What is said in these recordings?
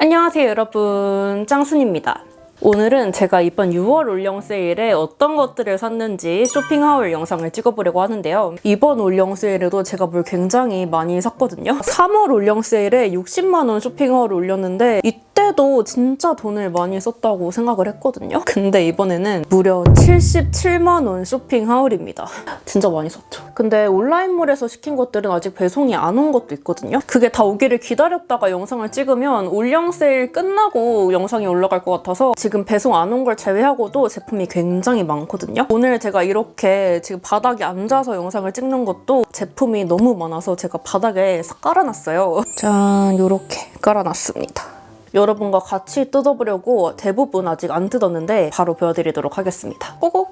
안녕하세요 여러분 짱순입니다. 오늘은 제가 이번 6월 올영 세일에 어떤 것들을 샀는지 쇼핑하울 영상을 찍어보려고 하는데요. 이번 올영 세일에도 제가 뭘 굉장히 많이 샀거든요. 3월 올영 세일에 60만원 쇼핑하울을 올렸는데 이때도 진짜 돈을 많이 썼다고 생각을 했거든요. 근데 이번에는 무려 77만원 쇼핑하울입니다. 진짜 많이 썼죠. 근데 온라인몰에서 시킨 것들은 아직 배송이 안 온 것도 있거든요. 그게 다 오기를 기다렸다가 영상을 찍으면 올영 세일 끝나고 영상이 올라갈 것 같아서 지금 배송 안 온 걸 제외하고도 제품이 굉장히 많거든요. 오늘 제가 이렇게 지금 바닥에 앉아서 영상을 찍는 것도 제품이 너무 많아서 제가 바닥에 싹 깔아놨어요. 짠, 이렇게 깔아놨습니다. 여러분과 같이 뜯어보려고 대부분 아직 안 뜯었는데 바로 보여드리도록 하겠습니다. 고고!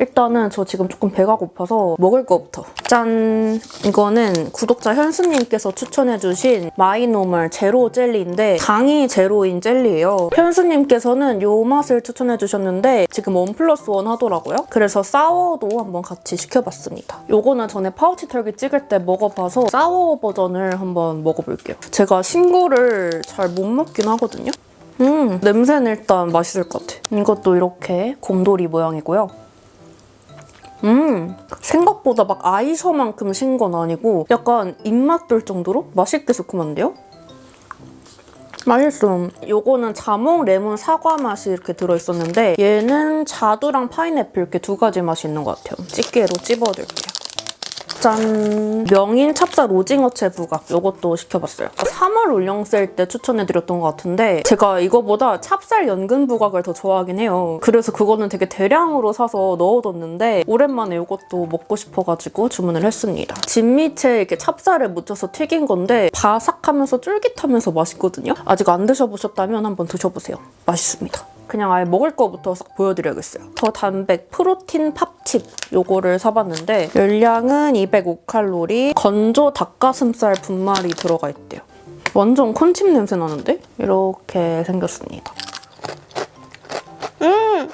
일단은 저 지금 조금 배가 고파서 먹을 거부터. 짠! 이거는 구독자 현수님께서 추천해주신 마이노멀 제로 젤리인데 당이 제로인 젤리예요. 현수님께서는 요 맛을 추천해주셨는데 지금 원 플러스 원 하더라고요. 그래서 사워도 한번 같이 시켜봤습니다. 요거는 전에 파우치 털기 찍을 때 먹어봐서 사워 버전을 한번 먹어볼게요. 제가 신거를 잘 못 먹긴 하거든요. 음, 냄새는 일단 맛있을 것 같아. 이것도 이렇게 곰돌이 모양이고요. 음, 생각보다 막 아이셔만큼 신 건 아니고 약간 입맛 돌 정도로 맛있게 새콤한데요? 맛있어. 요거는 자몽, 레몬, 사과 맛이 이렇게 들어있었는데 얘는 자두랑 파인애플 이렇게 두 가지 맛이 있는 것 같아요. 집게로 찝어둘게요. 짠! 명인 찹쌀 오징어채 부각 요것도 시켜봤어요. 3월 올영 세일 때 추천해드렸던 것 같은데 제가 이거보다 찹쌀 연근 부각을 더 좋아하긴 해요. 그래서 그거는 되게 대량으로 사서 넣어뒀는데 오랜만에 이것도 먹고 싶어가지고 주문을 했습니다. 진미채에 이렇게 찹쌀을 묻혀서 튀긴 건데 바삭하면서 쫄깃하면서 맛있거든요. 아직 안 드셔보셨다면 한번 드셔보세요. 맛있습니다. 그냥 아예 먹을 거부터 싹 보여드려야겠어요. 저단백 프로틴 팝칩 요거를 사봤는데 열량은 205칼로리 건조 닭가슴살 분말이 들어가 있대요. 완전 콘칩 냄새 나는데? 이렇게 생겼습니다. 음!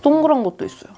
동그란 것도 있어요.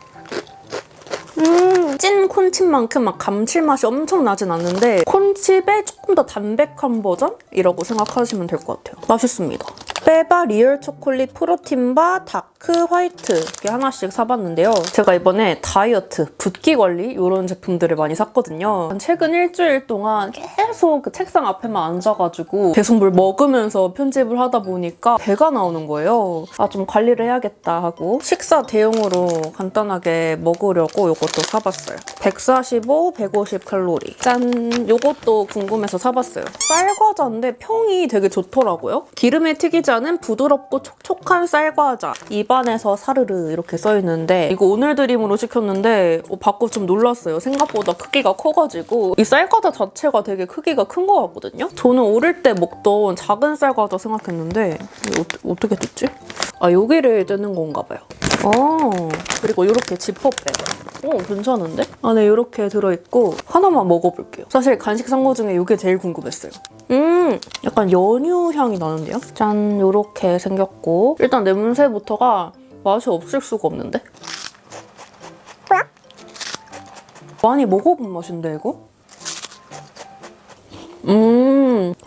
찐 콘칩만큼 막 감칠맛이 엄청 나진 않는데 콘칩의 조금 더 담백한 버전이라고 생각하시면 될 것 같아요. 맛있습니다. 빼바 리얼 초콜릿 프로틴바 다크 화이트 이렇게 하나씩 사봤는데요. 제가 이번에 다이어트, 붓기 관리 이런 제품들을 많이 샀거든요. 최근 일주일 동안 계속 그 책상 앞에만 앉아가지고 계속 뭘 먹으면서 편집을 하다 보니까 배가 나오는 거예요. 아 좀 관리를 해야겠다 하고 식사 대용으로 간단하게 먹으려고 이것도 사봤어요. 145, 150 칼로리. 짠! 요것도 궁금해서 사봤어요. 쌀과자인데 평이 되게 좋더라고요. 기름에 튀기지 않은 부드럽고 촉촉한 쌀과자. 입안에서 사르르 이렇게 써있는데 이거 오늘 드림으로 시켰는데 어, 받고 좀 놀랐어요. 생각보다 크기가 커가지고 이 쌀과자 자체가 되게 크기가 큰것 같거든요. 저는 어릴 때 먹던 작은 쌀과자 생각했는데 어, 어떻게 됐지? 아 여기를 떼는 건가 봐요. 어 그리고 이렇게 지퍼백. 어 괜찮은데? 안에 이렇게 들어있고 하나만 먹어볼게요. 사실 간식 산 거 중에 이게 제일 궁금했어요. 음 약간 연유 향이 나는데요? 짠 이렇게 생겼고 일단 냄새부터가 맛이 없을 수가 없는데? 많이 먹어본 맛인데 이거? 음,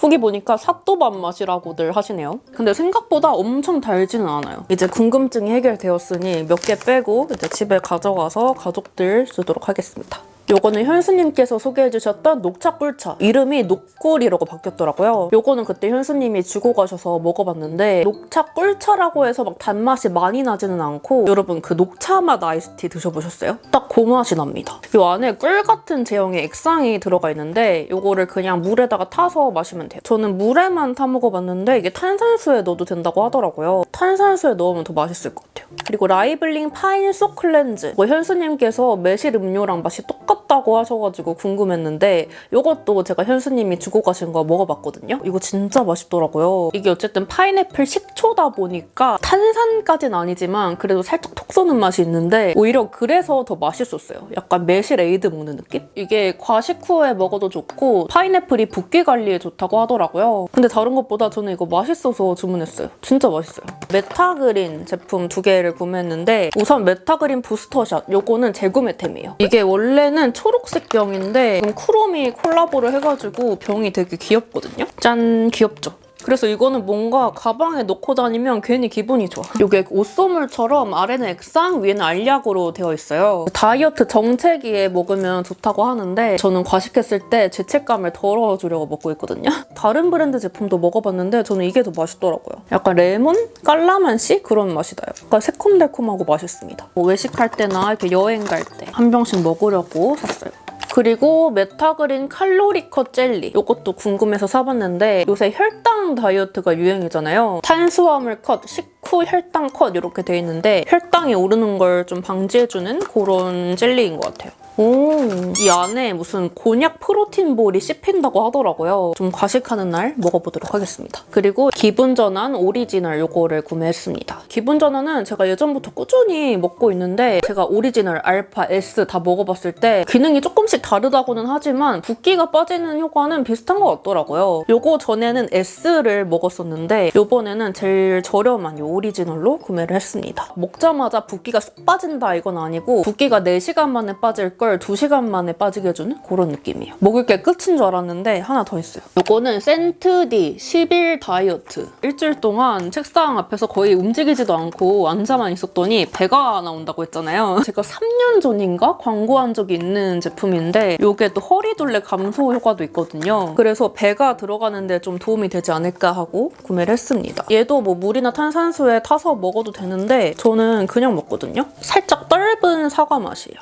후기 보니까 사또밥 맛이라고들 하시네요. 근데 생각보다 엄청 달지는 않아요. 이제 궁금증이 해결되었으니 몇 개 빼고 이제 집에 가져가서 가족들 주도록 하겠습니다. 요거는 현수님께서 소개해주셨던 녹차 꿀차. 이름이 녹꿀이라고 바뀌었더라고요. 요거는 그때 현수님이 주고 가셔서 먹어봤는데 녹차 꿀차라고 해서 막 단맛이 많이 나지는 않고 여러분 그 녹차 맛 아이스티 드셔보셨어요? 딱 그 맛이 납니다. 요 안에 꿀 같은 제형의 액상이 들어가 있는데 요거를 그냥 물에다가 타서 마시면 돼요. 저는 물에만 타 먹어봤는데 이게 탄산수에 넣어도 된다고 하더라고요. 탄산수에 넣으면 더 맛있을 것 같아요. 그리고 라이블링 파인 소 클렌즈. 뭐 현수님께서 매실 음료랑 맛이 똑같 다고 하셔가지고 궁금했는데 이것도 제가 현수님이 주고 가신 거 먹어봤거든요. 이거 진짜 맛있더라고요. 이게 어쨌든 파인애플 식초다 보니까 탄산까진 아니지만 그래도 살짝 톡 쏘는 맛이 있는데 오히려 그래서 더 맛있었어요. 약간 매실 에이드 먹는 느낌? 이게 과식 후에 먹어도 좋고 파인애플이 붓기 관리에 좋다고 하더라고요. 근데 다른 것보다 저는 이거 맛있어서 주문했어요. 진짜 맛있어요. 메타그린 제품 두 개를 구매했는데 우선 메타그린 부스터샷 요거는 재구매템이에요. 이게 원래는 이거는 초록색 병인데 지금 쿠로미 콜라보를 해가지고 병이 되게 귀엽거든요. 짠 귀엽죠? 그래서 이거는 뭔가 가방에 넣고 다니면 괜히 기분이 좋아. 이게 옷소물처럼 아래는 액상, 위에는 알약으로 되어 있어요. 다이어트 정체기에 먹으면 좋다고 하는데 저는 과식했을 때 죄책감을 덜어주려고 먹고 있거든요. 다른 브랜드 제품도 먹어봤는데 저는 이게 더 맛있더라고요. 약간 레몬? 깔라만시? 그런 맛이 나요. 약간 새콤달콤하고 맛있습니다. 뭐 외식할 때나 이렇게 여행 갈 때 한 병씩 먹으려고 샀어요. 그리고 메타그린 칼로리 컷 젤리. 이것도 궁금해서 사봤는데 요새 혈당 다이어트가 유행이잖아요. 탄수화물 컷, 식후 혈당 컷 이렇게 돼 있는데 혈당이 오르는 걸 좀 방지해주는 그런 젤리인 것 같아요 오, 이 안에 무슨 곤약 프로틴 볼이 씹힌다고 하더라고요. 좀 과식하는 날 먹어보도록 하겠습니다. 그리고 기분전환 오리지널 요거를 구매했습니다. 기분전환은 제가 예전부터 꾸준히 먹고 있는데 제가 오리지널, 알파, S 다 먹어봤을 때 기능이 조금씩 다르다고는 하지만 붓기가 빠지는 효과는 비슷한 것 같더라고요. 요거 전에는 S를 먹었었는데 요번에는 제일 저렴한 요 오리지널로 구매를 했습니다. 먹자마자 붓기가 쏙 빠진다 이건 아니고 붓기가 4시간 만에 빠질 걸 2시간 만에 빠지게 해주는 그런 느낌이에요. 먹을 게 끝인 줄 알았는데 하나 더 있어요. 요거는 센트디 10일 다이어트. 일주일 동안 책상 앞에서 거의 움직이지도 않고 앉아만 있었더니 배가 나온다고 했잖아요. 제가 3년 전인가 광고한 적이 있는 제품인데 요게 또 허리둘레 감소 효과도 있거든요. 그래서 배가 들어가는데 좀 도움이 되지 않을까 하고 구매를 했습니다. 얘도 뭐 물이나 탄산수에 타서 먹어도 되는데 저는 그냥 먹거든요. 살짝 떫은 사과 맛이에요.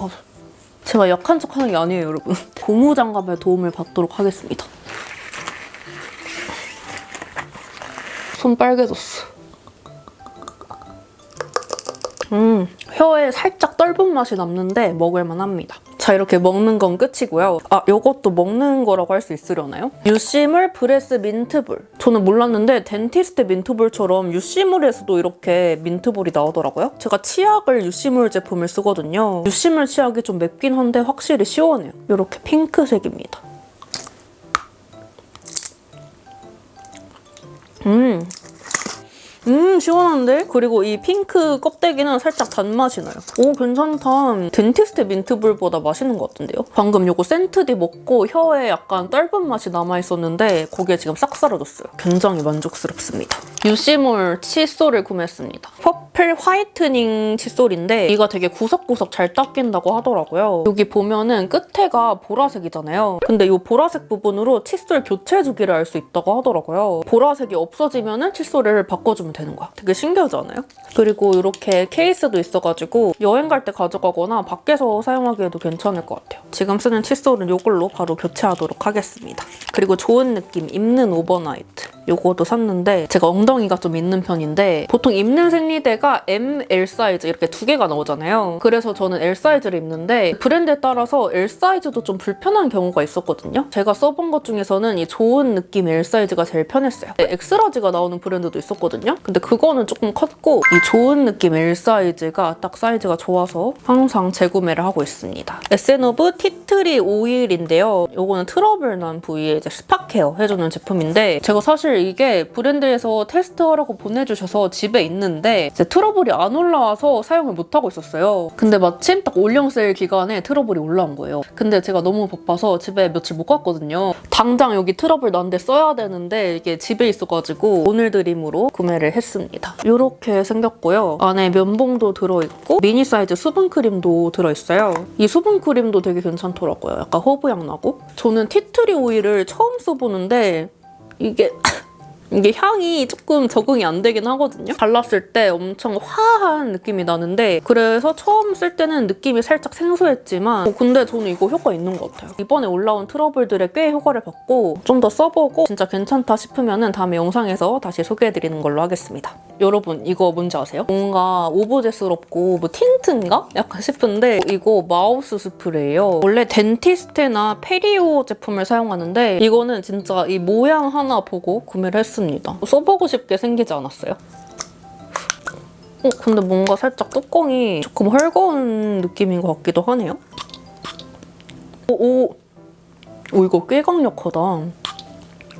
어, 제가 약한 척 하는 게 아니에요, 여러분. 고무장갑의 도움을 받도록 하겠습니다. 손 빨개졌어. 음, 혀에 살짝 떫은 맛이 남는데 먹을만 합니다. 자, 이렇게 먹는 건 끝이고요. 아, 요것도 먹는 거라고 할 수 있으려나요? 유시물 브레스 민트볼. 저는 몰랐는데 덴티스트 민트볼처럼 유시물에서도 이렇게 민트볼이 나오더라고요. 제가 치약을 유시물 제품을 쓰거든요. 유시물 치약이 좀 맵긴 한데 확실히 시원해요. 이렇게 핑크색입니다. 음, 음 시원한데? 그리고 이 핑크 껍데기는 살짝 단맛이 나요. 오 괜찮다. 덴티스트 민트볼보다 맛있는 것 같은데요? 방금 요거 센트디 먹고 혀에 약간 떫은 맛이 남아있었는데 거기에 지금 싹 사라졌어요. 굉장히 만족스럽습니다. 유시몰 칫솔을 구매했습니다. 퍼플 화이트닝 칫솔인데 이가 되게 구석구석 잘 닦인다고 하더라고요. 여기 보면은 끝에가 보라색이잖아요. 근데 이 보라색 부분으로 칫솔 교체 주기를 알수 있다고 하더라고요. 보라색이 없어지면은 칫솔을 바꿔주면 되는 거야. 되게 신기하지 않아요? 그리고 이렇게 케이스도 있어가지고 여행 갈 때 가져가거나 밖에서 사용하기에도 괜찮을 것 같아요. 지금 쓰는 칫솔은 이걸로 바로 교체하도록 하겠습니다. 그리고 좋은 느낌 입는 오버나이트. 요거도 샀는데 제가 엉덩이가 좀 있는 편인데 보통 입는 생리대가 M, L 사이즈 이렇게 두 개가 나오잖아요. 그래서 저는 L 사이즈를 입는데 브랜드에 따라서 L 사이즈도 좀 불편한 경우가 있었거든요. 제가 써본 것 중에서는 이 좋은 느낌 L 사이즈가 제일 편했어요. 엑스라지가 나오는 브랜드도 있었거든요. 근데 그거는 조금 컸고 이 좋은 느낌 L 사이즈가 딱 사이즈가 좋아서 항상 재구매를 하고 있습니다. 에센오브 티트리 오일인데요. 요거는 트러블 난 부위에 이제 스파 케어 해주는 제품인데 제가 사실 이게 브랜드에서 테스트하라고 보내주셔서 집에 있는데 트러블이 안 올라와서 사용을 못 하고 있었어요. 근데 마침 딱 올영 세일 기간에 트러블이 올라온 거예요. 근데 제가 너무 바빠서 집에 며칠 못 갔거든요. 당장 여기 트러블 난데 써야 되는데 이게 집에 있어가지고 오늘 드림으로 구매를 했습니다. 이렇게 생겼고요. 안에 면봉도 들어있고 미니 사이즈 수분 크림도 들어있어요. 이 수분 크림도 되게 괜찮더라고요. 약간 허브향 나고. 저는 티트리 오일을 처음 써보는데 이게 이게 향이 조금 적응이 안 되긴 하거든요. 발랐을 때 엄청 화한 느낌이 나는데 그래서 처음 쓸 때는 느낌이 살짝 생소했지만 어, 근데 저는 이거 효과 있는 것 같아요. 이번에 올라온 트러블들의 꽤 효과를 받고 좀 더 써보고 진짜 괜찮다 싶으면 은 다음에 영상에서 다시 소개해드리는 걸로 하겠습니다. 여러분 이거 뭔지 아세요? 뭔가 오브제스럽고 뭐 틴트인가? 약간 싶은데 이거 마우스 스프레이예요. 원래 덴티스테나 페리오 제품을 사용하는데 이거는 진짜 이 모양 하나 보고 구매를 했 습니다. 써보고 싶게 생기지 않았어요? 어, 근데 뭔가 살짝 뚜껑이 조금 헐거운 느낌인 것 같기도 하네요. 오, 오, 오 이거 꽤 강력하다.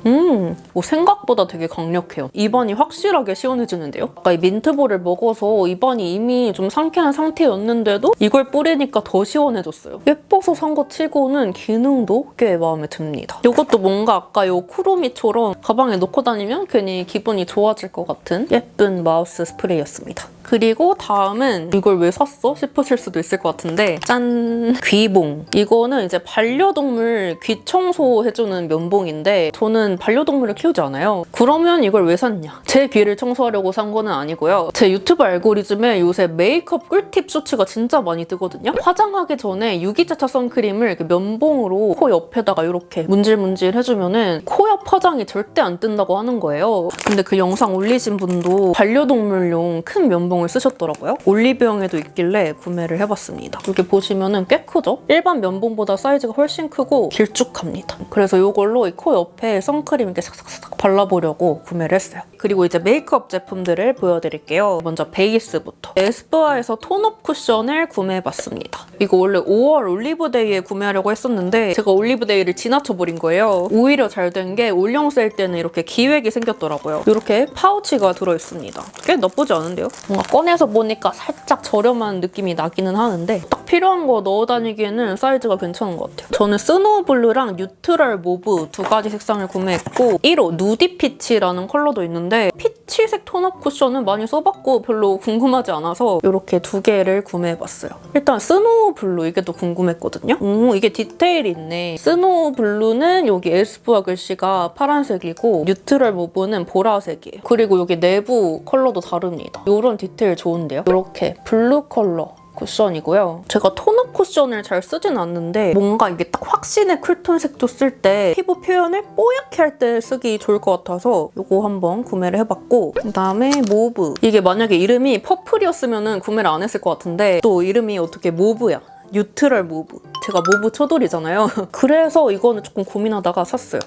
음, 뭐 생각보다 되게 강력해요. 입안이 확실하게 시원해지는데요? 아까 이 민트볼을 먹어서 입안이 이미 좀 상쾌한 상태였는데도 이걸 뿌리니까 더 시원해졌어요. 예뻐서 산 거 치고는 기능도 꽤 마음에 듭니다. 이것도 뭔가 아까 요 쿠로미처럼 가방에 넣고 다니면 괜히 기분이 좋아질 것 같은 예쁜 마우스 스프레이였습니다. 그리고 다음은 이걸 왜 샀어? 싶으실 수도 있을 것 같은데 짠! 귀봉. 이거는 이제 반려동물 귀 청소해주는 면봉인데 저는 반려동물을 키우지 않아요. 그러면 이걸 왜 샀냐? 제 귀를 청소하려고 산 거는 아니고요. 제 유튜브 알고리즘에 요새 메이크업 꿀팁 쇼츠가 진짜 많이 뜨거든요. 화장하기 전에 유기자차 선크림을 면봉으로 코 옆에다가 이렇게 문질문질 해주면은 코 옆 화장이 절대 안 뜬다고 하는 거예요. 근데 그 영상 올리신 분도 반려동물용 큰 면봉을 쓰셨더라고요. 올리브영에도 있길래 구매를 해봤습니다. 이렇게 보시면은 꽤 크죠? 일반 면봉보다 사이즈가 훨씬 크고 길쭉합니다. 그래서 이걸로 이코 옆에 선 크림 이렇게 싹싹싹 발라보려고 구매를 했어요. 그리고 이제 메이크업 제품들을 보여드릴게요. 먼저 베이스부터. 에스쁘아에서 톤업 쿠션을 구매해봤습니다. 이거 원래 5월 올리브데이에 구매하려고 했었는데 제가 올리브데이를 지나쳐버린 거예요. 오히려 잘 된 게 올영 세일 때는 이렇게 기획이 생겼더라고요. 이렇게 파우치가 들어있습니다. 꽤 나쁘지 않은데요? 뭔가 꺼내서 보니까 살짝 저렴한 느낌이 나기는 하는데 딱 필요한 거 넣어 다니기에는 사이즈가 괜찮은 것 같아요. 저는 스노우블루랑 뉴트럴 모브 두 가지 색상을 구매 했고 1호 누디 피치라는 컬러도 있는데 피치색 톤업 쿠션은 많이 써봤고 별로 궁금하지 않아서 이렇게 두 개를 구매해봤어요. 일단 스노우 블루 이게 또 궁금했거든요. 오 이게 디테일이 있네. 스노우 블루는 여기 에스쁘아 글씨가 파란색이고 뉴트럴 모브는 보라색이에요. 그리고 여기 내부 컬러도 다릅니다. 이런 디테일 좋은데요? 이렇게 블루 컬러 쿠션이고요. 제가 톤업 쿠션을 잘 쓰진 않는데 뭔가 이게 딱 확신의 쿨톤색도 쓸때 피부 표현을 뽀얗게 할 때 쓰기 좋을 것 같아서 이거 한번 구매를 해봤고 그다음에 모브 이게 만약에 이름이 퍼플이었으면 구매를 안 했을 것 같은데 또 이름이 어떻게 모브야. 뉴트럴 모브. 제가 모브 초돌이잖아요. 그래서 이거는 조금 고민하다가 샀어요.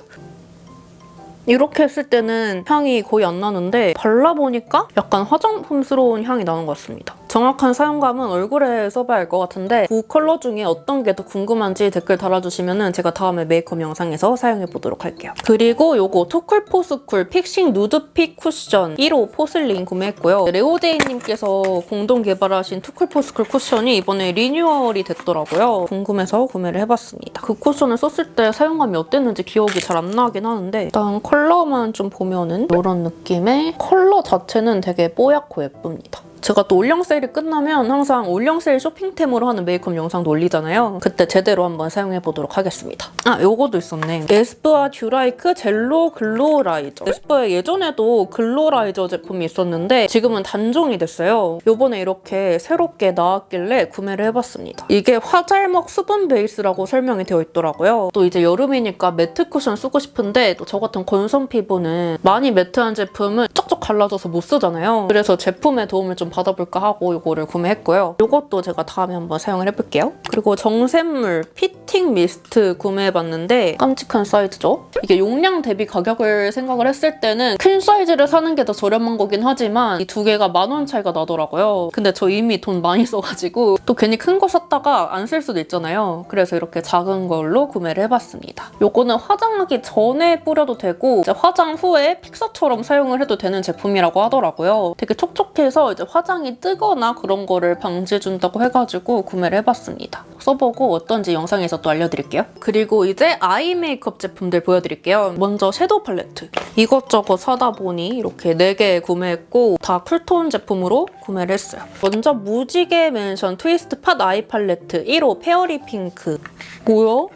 이렇게 했을 때는 향이 거의 안 나는데 발라보니까 약간 화장품스러운 향이 나는 것 같습니다. 정확한 사용감은 얼굴에 써봐야 할 것 같은데 두 컬러 중에 어떤 게 더 궁금한지 댓글 달아주시면 제가 다음에 메이크업 영상에서 사용해보도록 할게요. 그리고 요거 투쿨포스쿨 픽싱 누드픽 쿠션 1호 포슬린 구매했고요. 레오제이님께서 공동 개발하신 투쿨포스쿨 쿠션이 이번에 리뉴얼이 됐더라고요. 궁금해서 구매를 해봤습니다. 그 쿠션을 썼을 때 사용감이 어땠는지 기억이 잘 안 나긴 하는데 일단 컬러만 좀 보면은 이런 느낌의 컬러 자체는 되게 뽀얗고 예쁩니다. 제가 또 올영 세일이 끝나면 항상 올영 세일 쇼핑템으로 하는 메이크업 영상도 올리잖아요. 그때 제대로 한번 사용해보도록 하겠습니다. 아, 요거도 있었네. 에스쁘아 듀라이크 젤로 글로라이저. 에스쁘아 예전에도 글로라이저 제품이 있었는데 지금은 단종이 됐어요. 요번에 이렇게 새롭게 나왔길래 구매를 해봤습니다. 이게 화잘먹 수분 베이스라고 설명이 되어 있더라고요. 또 이제 여름이니까 매트 쿠션 쓰고 싶은데 또 저 같은 건성 피부는 많이 매트한 제품은 쩍쩍 갈라져서 못 쓰잖아요. 그래서 제품의 도움을 좀 받아볼까 하고 이거를 구매했고요. 이것도 제가 다음에 한번 사용을 해볼게요. 그리고 정샘물 피팅 미스트 구매해봤는데 깜찍한 사이즈죠? 이게 용량 대비 가격을 생각을 했을 때는 큰 사이즈를 사는 게 더 저렴한 거긴 하지만 이 두 개가 만 원 차이가 나더라고요. 근데 저 이미 돈 많이 써가지고 또 괜히 큰 거 샀다가 안 쓸 수도 있잖아요. 그래서 이렇게 작은 걸로 구매를 해봤습니다. 요거는 화장하기 전에 뿌려도 되고 화장 후에 픽서처럼 사용을 해도 되는 제품이라고 하더라고요. 되게 촉촉해서 이제 화장이 뜨거나 그런 거를 방지해준다고 해가지고 구매를 해봤습니다. 써보고 어떤지 영상에서 또 알려드릴게요. 그리고 이제 아이 메이크업 제품들 보여드릴게요. 먼저 섀도우 팔레트. 이것저것 사다 보니 이렇게 4개 구매했고 다 쿨톤 제품으로 구매를 했어요. 먼저 무지개 멘션 트위스트 팟 아이 팔레트 1호 페어리 핑크. 뭐야?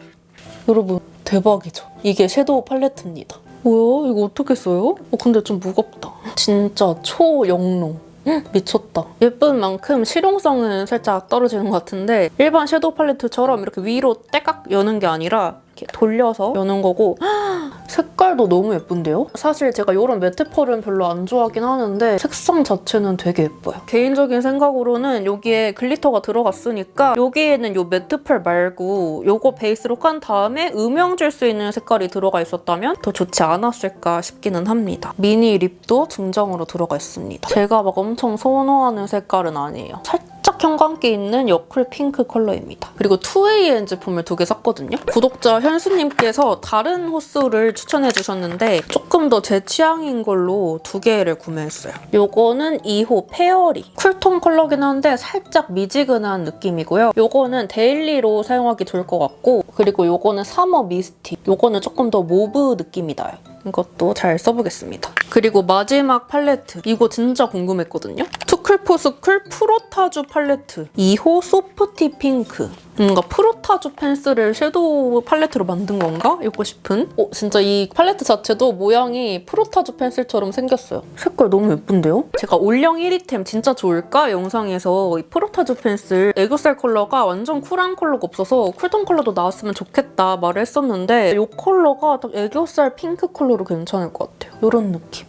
여러분 대박이죠? 이게 섀도우 팔레트입니다. 뭐야? 이거 어떻게 써요? 어, 근데 좀 무겁다. 진짜 초영롱. 헉, 미쳤다. 예쁜 만큼 실용성은 살짝 떨어지는 것 같은데 일반 섀도우 팔레트처럼 이렇게 위로 떼깍 여는 게 아니라 이렇게 돌려서 여는 거고 헉, 색깔도 너무 예쁜데요? 사실 제가 이런 매트 펄은 별로 안 좋아하긴 하는데 색상 자체는 되게 예뻐요. 개인적인 생각으로는 여기에 글리터가 들어갔으니까 여기에는 이 매트 펄 말고 요거 베이스로 깐 다음에 음영 줄 수 있는 색깔이 들어가 있었다면 더 좋지 않았을까 싶기는 합니다. 미니 립도 증정으로 들어가 있습니다. 제가 막 엄청 선호하는 색깔은 아니에요. 살짝 형광기 있는 여쿨 핑크 컬러입니다. 그리고 2AN 제품을 두 개 샀거든요. 구독자 현수님께서 다른 호수를 추천해 주셨는데 조금 더 제 취향인 걸로 두 개를 구매했어요. 요거는 2호 페어리. 쿨톤 컬러긴 한데 살짝 미지근한 느낌이고요. 요거는 데일리로 사용하기 좋을 것 같고 그리고 요거는 사머 미스티. 요거는 조금 더 모브 느낌이 나요. 이것도 잘 써보겠습니다. 그리고 마지막 팔레트. 이거 진짜 궁금했거든요. 투클포스쿨 프로타주 팔레트. 2호 소프티 핑크. 뭔가 프로타주 펜슬을 섀도우 팔레트로 만든 건가? 이거 싶은? 어, 진짜 이 팔레트 자체도 모양이 프로타주 펜슬처럼 생겼어요. 색깔 너무 예쁜데요? 제가 올영 1위템 진짜 좋을까? 영상에서 이 프로타주 펜슬 애교살 컬러가 완전 쿨한 컬러가 없어서 쿨톤 컬러도 나왔으면 좋겠다 말을 했었는데 이 컬러가 딱 애교살 핑크 컬러로 괜찮을 것 같아요. 이런 느낌.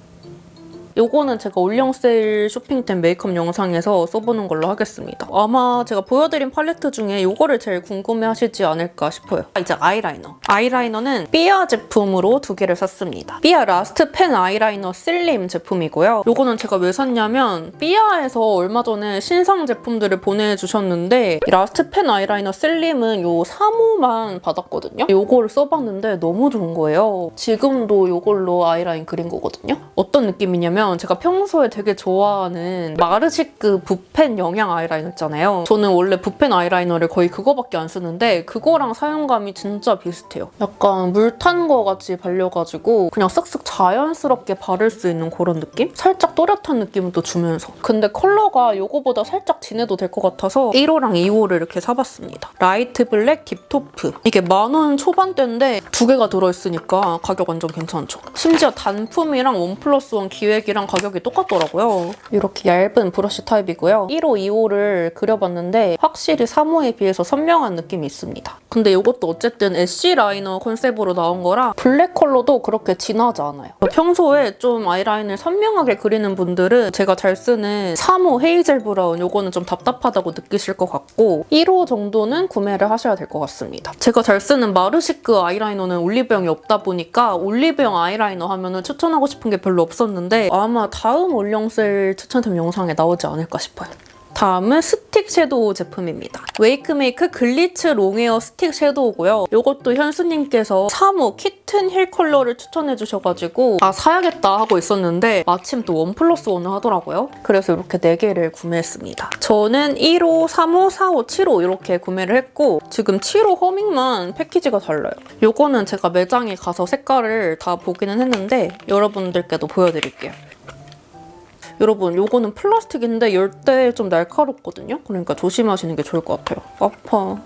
요거는 제가 올영 세일 쇼핑템 메이크업 영상에서 써보는 걸로 하겠습니다. 아마 제가 보여드린 팔레트 중에 요거를 제일 궁금해하시지 않을까 싶어요. 아, 이제 아이라이너. 아이라이너는 삐아 제품으로 두 개를 샀습니다. 삐아 라스트 펜 아이라이너 슬림 제품이고요. 요거는 제가 왜 샀냐면 삐아에서 얼마 전에 신상 제품들을 보내주셨는데 이 라스트 펜 아이라이너 슬림은 요 3호만 받았거든요. 요거를 써봤는데 너무 좋은 거예요. 지금도 요걸로 아이라인 그린 거거든요. 어떤 느낌이냐면 제가 평소에 되게 좋아하는 마르시크 붓펜 영양 아이라이너 있잖아요. 저는 원래 붓펜 아이라이너를 거의 그거밖에 안 쓰는데 그거랑 사용감이 진짜 비슷해요. 약간 물 탄 거 같이 발려가지고 그냥 쓱쓱 자연스럽게 바를 수 있는 그런 느낌? 살짝 또렷한 느낌을 또 주면서. 근데 컬러가 요거보다 살짝 진해도 될 것 같아서 1호랑 2호를 이렇게 사봤습니다. 라이트 블랙 딥토프. 이게 만 원 초반대인데 두 개가 들어있으니까 가격 완전 괜찮죠. 심지어 단품이랑 원 플러스 원 기획이 랑 가격이 똑같더라고요. 이렇게 얇은 브러쉬 타입이고요. 1호, 2호를 그려봤는데 확실히 3호에 비해서 선명한 느낌이 있습니다. 근데 이것도 어쨌든 애쉬 라이너 컨셉으로 나온 거라 블랙 컬러도 그렇게 진하지 않아요. 평소에 좀 아이라인을 선명하게 그리는 분들은 제가 잘 쓰는 3호 헤이즐 브라운 이거는 좀 답답하다고 느끼실 것 같고 1호 정도는 구매를 하셔야 될 것 같습니다. 제가 잘 쓰는 마르시크 아이라이너는 올리브영이 없다 보니까 올리브영 아이라이너 하면은 추천하고 싶은 게 별로 없었는데 아마 다음 올영셀 추천템 영상에 나오지 않을까 싶어요. 다음은 스틱 섀도우 제품입니다. 웨이크메이크 글리츠 롱웨어 스틱 섀도우고요. 이것도 현수님께서 3호 키튼 힐 컬러를 추천해 주셔가지고 아 사야겠다 하고 있었는데 마침 또 원 플러스 원을 하더라고요. 그래서 이렇게 4개를 구매했습니다. 저는 1호, 3호, 4호, 7호 이렇게 구매를 했고 지금 7호 허밍만 패키지가 달라요. 이거는 제가 매장에 가서 색깔을 다 보기는 했는데 여러분들께도 보여드릴게요. 여러분 요거는 플라스틱인데 열때좀 날카롭거든요? 그러니까 조심하시는 게 좋을 것 같아요. 아파.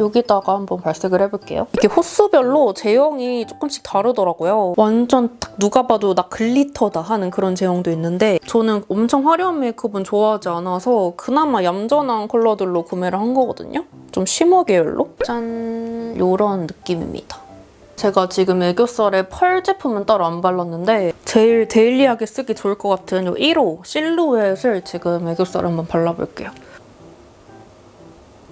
여기다가 한번 발색을 해볼게요. 이게 호수별로 제형이 조금씩 다르더라고요. 완전 딱 누가 봐도 나 글리터다 하는 그런 제형도 있는데 저는 엄청 화려한 메이크업은 좋아하지 않아서 그나마 얌전한 컬러들로 구매를 한 거거든요. 좀 쉬머 계열로. 짠! 요런 느낌입니다. 제가 지금 애교살에 펄 제품은 따로 안 발랐는데 제일 데일리하게 쓰기 좋을 것 같은 이 1호 실루엣을 지금 애교살에 한번 발라볼게요.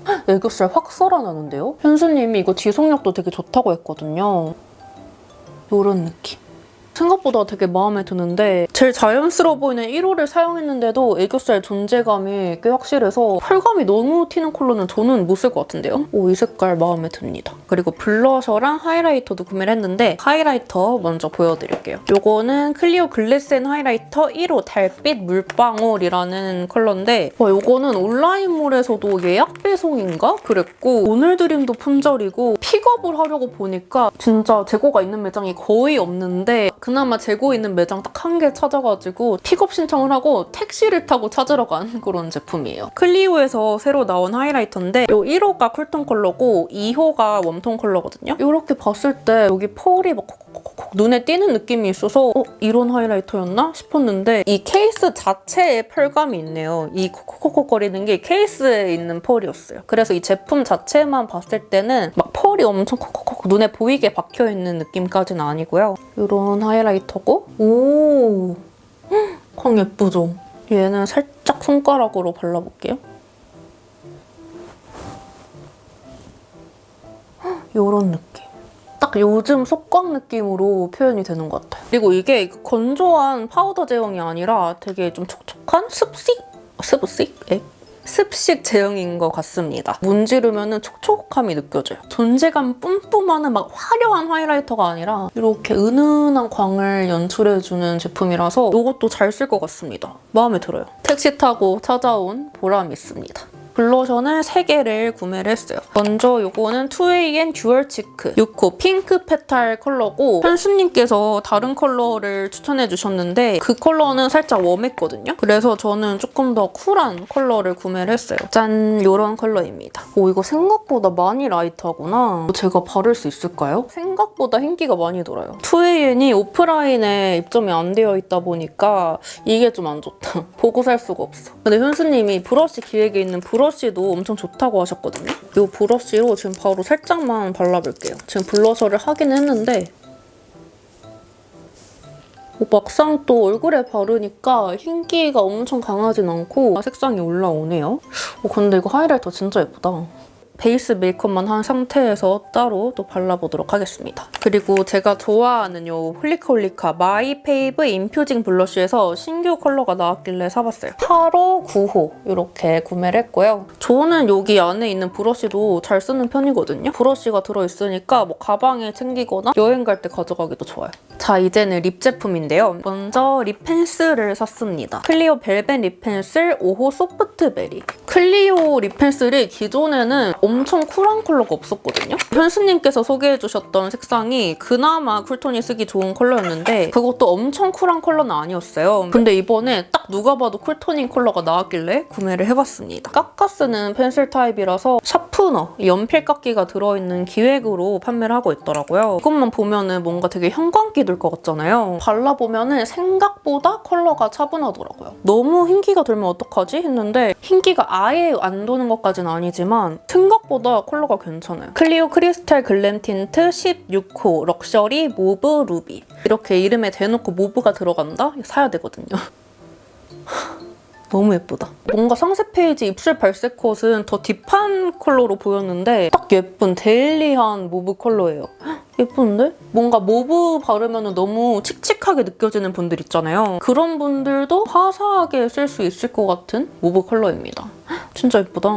헉, 애교살 확 살아나는데요? 현수님이 이거 지속력도 되게 좋다고 했거든요. 요런 느낌. 생각보다 되게 마음에 드는데 제일 자연스러워 보이는 1호를 사용했는데도 애교살 존재감이 꽤 확실해서 펄감이 너무 튀는 컬러는 저는 못 쓸 것 같은데요? 오, 이 색깔 마음에 듭니다. 그리고 블러셔랑 하이라이터도 구매를 했는데 하이라이터 먼저 보여드릴게요. 요거는 클리오 글래스앤 하이라이터 1호 달빛 물방울이라는 컬러인데 와, 요거는 온라인몰에서도 예약 배송인가? 그랬고 오늘 드림도 품절이고 픽업을 하려고 보니까 진짜 재고가 있는 매장이 거의 없는데 그나마 재고 있는 매장 딱 한 개 찾아가지고 픽업 신청을 하고 택시를 타고 찾으러 간 그런 제품이에요. 클리오에서 새로 나온 하이라이터인데 요 1호가 쿨톤 컬러고 2호가 웜톤 컬러거든요. 이렇게 봤을 때 여기 펄이 막 콕콕콕 눈에 띄는 느낌이 있어서 어? 이런 하이라이터였나 싶었는데 이 케이스 자체에 펄감이 있네요. 이 콕콕콕 거리는 게 케이스에 있는 펄이었어요. 그래서 이 제품 자체만 봤을 때는 막 펄이 엄청 콕콕콕 눈에 보이게 박혀있는 느낌까지는 아니고요. 이런 하이라이터고 오, 광 예쁘죠? 얘는 살짝 손가락으로 발라볼게요. 이런 느낌. 딱 요즘 속광 느낌으로 표현이 되는 것 같아요. 그리고 이게 건조한 파우더 제형이 아니라 되게 좀 촉촉한 습식? 습식? 에? 습식 제형인 것 같습니다. 문지르면 촉촉함이 느껴져요. 존재감 뿜뿜하는 막 화려한 하이라이터가 아니라 이렇게 은은한 광을 연출해주는 제품이라서 이것도 잘 쓸 것 같습니다. 마음에 들어요. 택시 타고 찾아온 보람이 있습니다. 블러셔는 3개를 구매를 했어요. 먼저 이거는 2AN 듀얼 치크 6호 핑크 페탈 컬러고 현수님께서 다른 컬러를 추천해 주셨는데 그 컬러는 살짝 웜했거든요. 그래서 저는 조금 더 쿨한 컬러를 구매를 했어요. 짠! 이런 컬러입니다. 오 이거 생각보다 많이 라이트하구나. 제가 바를 수 있을까요? 생각보다 흰기가 많이 돌아요. 2AN이 오프라인에 입점이 안 되어 있다 보니까 이게 좀 안 좋다. 보고 살 수가 없어. 근데 현수님이 브러쉬 기획에 있는 브러쉬 도 엄청 좋다고 하셨거든요. 이 브러쉬로 지금 바로 살짝만 발라볼게요. 지금 블러셔를 하긴 했는데 어, 막상 또 얼굴에 바르니까 흰기가 엄청 강하진 않고 색상이 올라오네요. 어, 근데 이거 하이라이터 진짜 예쁘다. 베이스 메이크업만 한 상태에서 따로 또 발라보도록 하겠습니다. 그리고 제가 좋아하는 요 홀리카홀리카 마이 페이브 인퓨징 블러쉬에서 신규 컬러가 나왔길래 사봤어요. 8호, 9호 이렇게 구매를 했고요. 저는 여기 안에 있는 브러쉬도 잘 쓰는 편이거든요. 브러쉬가 들어있으니까 뭐 가방에 챙기거나 여행 갈 때 가져가기도 좋아요. 자, 이제는 립 제품인데요. 먼저 립 펜슬을 샀습니다. 클리오 벨벳 립 펜슬 5호 소프트베리. 클리오 립 펜슬이 기존에는 엄청 쿨한 컬러가 없었거든요. 현수님께서 소개해주셨던 색상이 그나마 쿨톤이 쓰기 좋은 컬러였는데 그것도 엄청 쿨한 컬러는 아니었어요. 근데 이번에 딱 누가 봐도 쿨톤인 컬러가 나왔길래 구매를 해봤습니다. 깎아 쓰는 펜슬 타입이라서 샤프너, 연필 깎기가 들어있는 기획으로 판매를 하고 있더라고요. 이것만 보면은 뭔가 되게 형광기 들것 같잖아요. 발라보면은 생각보다 컬러가 차분하더라고요. 너무 흰기가 돌면 어떡하지? 했는데 흰기가 아예 안 도는 것까지는 아니지만 생각보다 컬러가 괜찮아요. 클리오 크리스탈 글램 틴트 16호 럭셔리 모브 루비 이렇게 이름에 대놓고 모브가 들어간다? 사야 되거든요. 너무 예쁘다. 뭔가 상세 페이지 입술 발색 컷은 더 딥한 컬러로 보였는데 딱 예쁜 데일리한 모브 컬러예요. 헉, 예쁜데? 뭔가 모브 바르면 너무 칙칙하게 느껴지는 분들 있잖아요. 그런 분들도 화사하게 쓸 수 있을 것 같은 모브 컬러입니다. 헉, 진짜 예쁘다.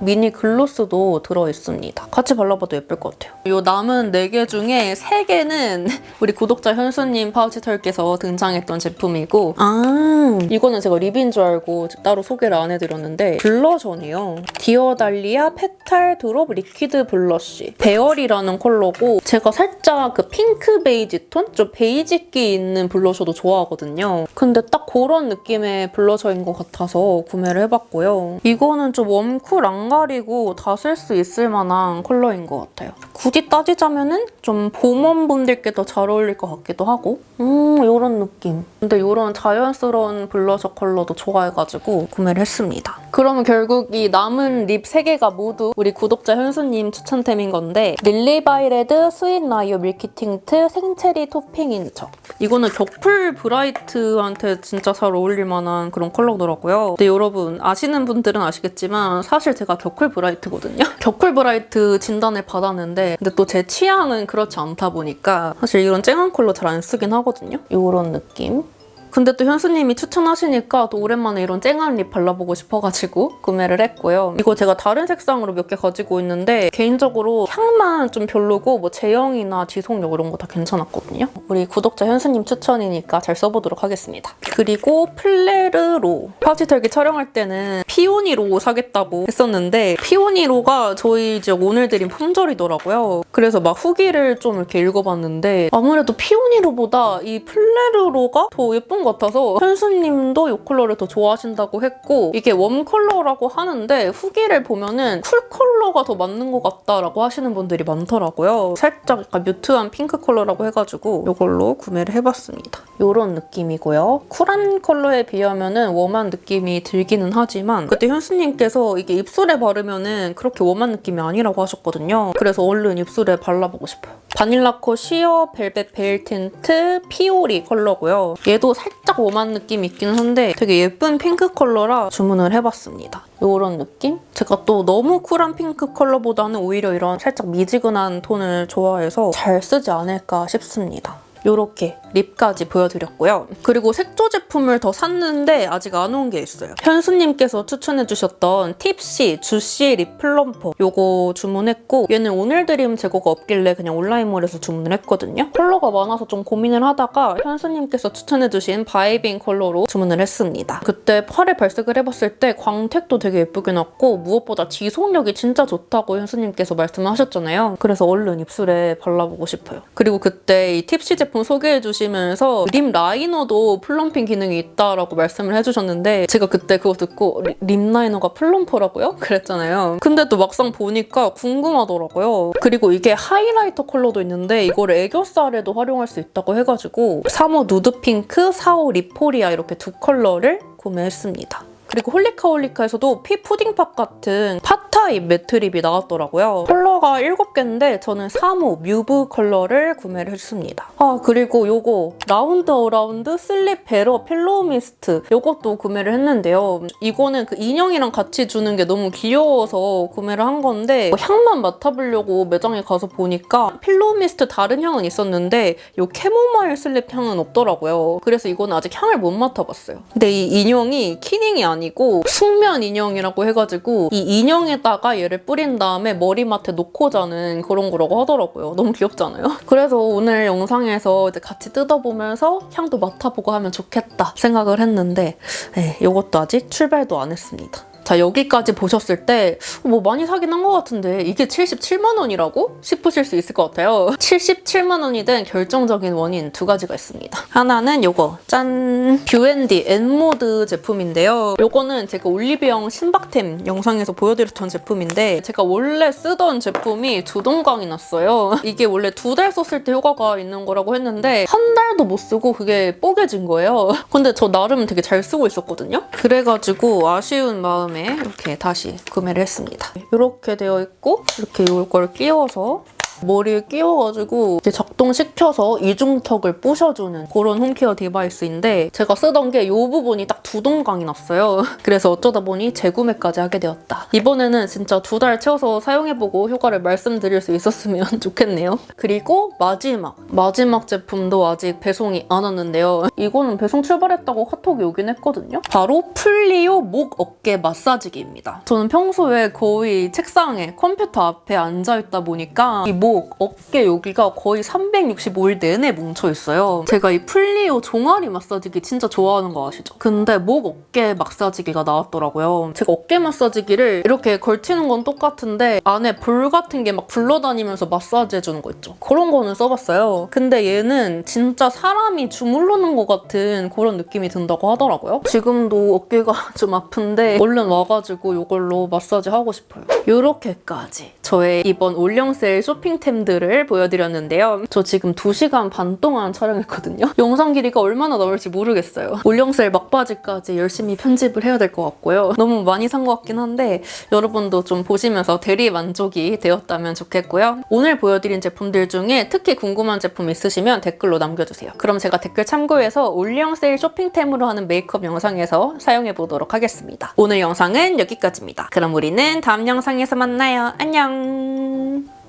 미니 글로스도 들어있습니다. 같이 발라봐도 예쁠 것 같아요. 이 남은 4개 중에 3개는 우리 구독자 현수님 파우치털께서 등장했던 제품이고 아 이거는 제가 립인 줄 알고 따로 소개를 안 해드렸는데 블러셔네요. 디어달리아 페탈 드롭 리퀴드 블러쉬 베어리라는 컬러고 제가 살짝 그 핑크 베이지 톤? 좀 베이지기 있는 블러셔도 좋아하거든요. 근데 딱 그런 느낌의 블러셔인 것 같아서 구매를 해봤고요. 이거는 좀 웜쿨 안 가리고 다 쓸 수 있을 만한 컬러인 것 같아요. 굳이 따지자면은 좀 봄원 분들께 더 잘 어울릴 것 같기도 하고 음 이런 느낌. 근데 이런 자연스러운 블러셔 컬러도 좋아해가지고 구매를 했습니다. 그러면 결국 이 남은 립 3개가 모두 우리 구독자 현수님 추천템인 건데 릴리바이레드 스윗 라이어 밀키 틴트 생체리 토핑 인 척. 이거는 격풀 브라이트한테 진짜 잘 어울릴 만한 그런 컬러더라고요. 근데 여러분 아시는 분들은 아시겠지만 사실 제가 격쿨 브라이트거든요. 격쿨 브라이트 진단을 받았는데 근데 또 제 취향은 그렇지 않다 보니까 사실 이런 쨍한 컬러 잘 안 쓰긴 하거든요. 이런 느낌. 근데 또 현수님이 추천하시니까 또 오랜만에 이런 쨍한 립 발라보고 싶어가지고 구매를 했고요. 이거 제가 다른 색상으로 몇 개 가지고 있는데 개인적으로 향만 좀 별로고 뭐 제형이나 지속력 이런 거 다 괜찮았거든요. 우리 구독자 현수님 추천이니까 잘 써보도록 하겠습니다. 그리고 플레르로 파우치 털기 촬영할 때는 피오니로 사겠다고 했었는데 피오니로가 저희 지역 오늘 드린 품절이더라고요. 그래서 막 후기를 좀 이렇게 읽어봤는데 아무래도 피오니로보다 이 플레르로가 더 예쁜 것 같아서 현수님도 이 컬러를 더 좋아하신다고 했고 이게 웜 컬러라고 하는데 후기를 보면은 쿨 컬러가 더 맞는 것 같다라고 하시는 분들이 많더라고요. 살짝 약간 뮤트한 핑크 컬러라고 해가지고 이걸로 구매를 해봤습니다. 이런 느낌이고요. 쿨한 컬러에 비하면은 웜한 느낌이 들기는 하지만 그때 현수님께서 이게 입술에 바르면은 그렇게 웜한 느낌이 아니라고 하셨거든요. 그래서 얼른 입술에 발라보고 싶어요. 바닐라코 시어 벨벳 베일 틴트 피오리 컬러고요. 얘도 살짝 웜한 느낌이 있긴 한데 되게 예쁜 핑크 컬러라 주문을 해봤습니다. 이런 느낌? 제가 또 너무 쿨한 핑크 컬러보다는 오히려 이런 살짝 미지근한 톤을 좋아해서 잘 쓰지 않을까 싶습니다. 이렇게 립까지 보여드렸고요. 그리고 색조 제품을 더 샀는데 아직 안 온 게 있어요. 현수님께서 추천해주셨던 팁시 주시 립 플럼퍼 요거 주문했고 얘는 오늘 드림 재고가 없길래 그냥 온라인몰에서 주문을 했거든요. 컬러가 많아서 좀 고민을 하다가 현수님께서 추천해주신 바이빙 컬러로 주문을 했습니다. 그때 팔에 발색을 해봤을 때 광택도 되게 예쁘게 났고 무엇보다 지속력이 진짜 좋다고 현수님께서 말씀하셨잖아요. 그래서 얼른 입술에 발라보고 싶어요. 그리고 그때 이 팁시 제품 소개해주 시면서 립 라이너도 플럼핑 기능이 있다라고 말씀을 해주셨는데 제가 그때 그거 듣고 리- 립 라이너가 플럼퍼라고요? 그랬잖아요. 근데 또 막상 보니까 궁금하더라고요. 그리고 이게 하이라이터 컬러도 있는데 이거를 애교살에도 활용할 수 있다고 해가지고 3호 누드 핑크, 4호 리포리아 이렇게 두 컬러를 구매했습니다. 그리고 홀리카 홀리카에서도 피 푸딩팝 같은 팟타입 매트립이 나왔더라고요. 컬러가 7개인데 저는 3호 뮤브 컬러를 구매를 했습니다. 아 그리고 요거 라운드 어라운드 슬립 베러 필로우 미스트 요것도 구매를 했는데요. 이거는 그 인형이랑 같이 주는 게 너무 귀여워서 구매를 한 건데 뭐 향만 맡아보려고 매장에 가서 보니까 필로우 미스트 다른 향은 있었는데 요 캐모마일 슬립 향은 없더라고요. 그래서 이거는 아직 향을 못 맡아봤어요. 근데 이 인형이 키닝이 아니 고 숙면 인형이라고 해가지고 이 인형에다가 얘를 뿌린 다음에 머리맡에 놓고 자는 그런 거라고 하더라고요. 너무 귀엽잖아요. 그래서 오늘 영상에서 이제 같이 뜯어보면서 향도 맡아보고 하면 좋겠다 생각을 했는데 네, 이것도 아직 출발도 안 했습니다. 자 여기까지 보셨을 때 뭐 많이 사긴 한 것 같은데 이게 77만 원이라고 싶으실 수 있을 것 같아요. 77만 원이 된 결정적인 원인 두 가지가 있습니다. 하나는 요거 짠 뷰앤디 엔모드 제품인데요. 요거는 제가 올리브영 신박템 영상에서 보여드렸던 제품인데 제가 원래 쓰던 제품이 두동강이 났어요. 이게 원래 두 달 썼을 때 효과가 있는 거라고 했는데 한 달도 못 쓰고 그게 뽀개진 거예요. 근데 저 나름 되게 잘 쓰고 있었거든요. 그래가지고 아쉬운 마음 에 이렇게 다시 구매를 했습니다. 이렇게 되어 있고 이렇게 이걸 끼워서 머리에 끼워가지고 이제 작동시켜서 이중턱을 부셔주는 그런 홈케어 디바이스인데 제가 쓰던 게 이 부분이 딱 두 동강이 났어요. 그래서 어쩌다 보니 재구매까지 하게 되었다. 이번에는 진짜 두 달 채워서 사용해보고 효과를 말씀드릴 수 있었으면 좋겠네요. 그리고 마지막 마지막 제품도 아직 배송이 안 왔는데요. 이거는 배송 출발했다고 카톡이 오긴 했거든요. 바로 풀리오 목 어깨 마사지기입니다. 저는 평소에 거의 책상에 컴퓨터 앞에 앉아있다 보니까 이 목, 어깨 여기가 거의 365일 내내 뭉쳐있어요. 제가 이 풀리오 종아리 마사지기 진짜 좋아하는 거 아시죠? 근데 목 어깨 마사지기가 나왔더라고요. 제가 어깨 마사지기를 이렇게 걸치는 건 똑같은데 안에 볼 같은 게 막 굴러다니면서 마사지 해주는 거 있죠. 그런 거는 써봤어요. 근데 얘는 진짜 사람이 주물르는 것 같은 그런 느낌이 든다고 하더라고요. 지금도 어깨가 좀 아픈데 얼른 와가지고 이걸로 마사지 하고 싶어요. 이렇게까지 저의 이번 올영세일 쇼핑 템들을 보여드렸는데요. 저 지금 2시간 반 동안 촬영했거든요. 영상 길이가 얼마나 나올지 모르겠어요. 올영세일 막바지까지 열심히 편집을 해야 될 것 같고요. 너무 많이 산 것 같긴 한데 여러분도 좀 보시면서 대리 만족이 되었다면 좋겠고요. 오늘 보여드린 제품들 중에 특히 궁금한 제품 있으시면 댓글로 남겨주세요. 그럼 제가 댓글 참고해서 올영세일 쇼핑템으로 하는 메이크업 영상에서 사용해보도록 하겠습니다. 오늘 영상은 여기까지입니다. 그럼 우리는 다음 영상에서 만나요. 안녕!